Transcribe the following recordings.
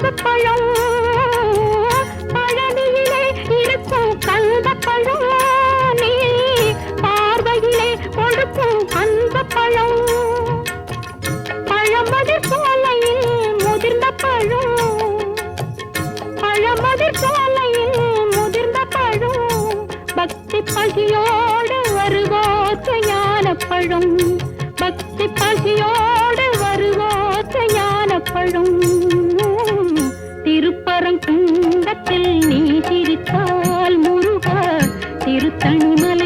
கந்த பழம் பழனியிலே இருக்கும் கந்த பழம் நீ பார்வையிலே கொடுக்கும் கந்த பழம் பழமதிர் சோலையில் முதிர்ந்த பழம். பழமதிர் சோலையில் முதிர்ந்த பழம். பக்தி பசியோடு வருவோத்த ஞான பழம் பக்தி பசியோடு வருவோத்த ஞான பழம் திருப்பரங்குன்றத்தில் நீ சிரித்தால் முருகா திருத்தணிமலை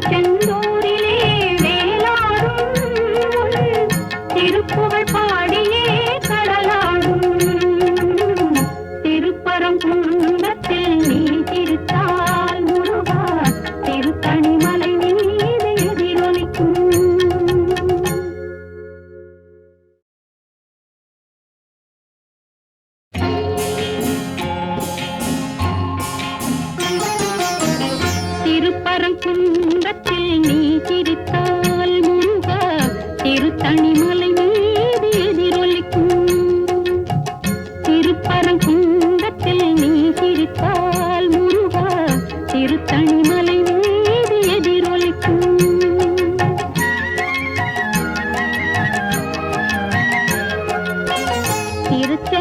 திருச்செந்தூரிலே வேலாடும் திருப்புகழ் பாடியே கடலாடும். திருப்பரங்குன்றத்தில் நீ திருத்தால் முருகா திருத்தணிமலை மீது எதிரொலிக்கும்.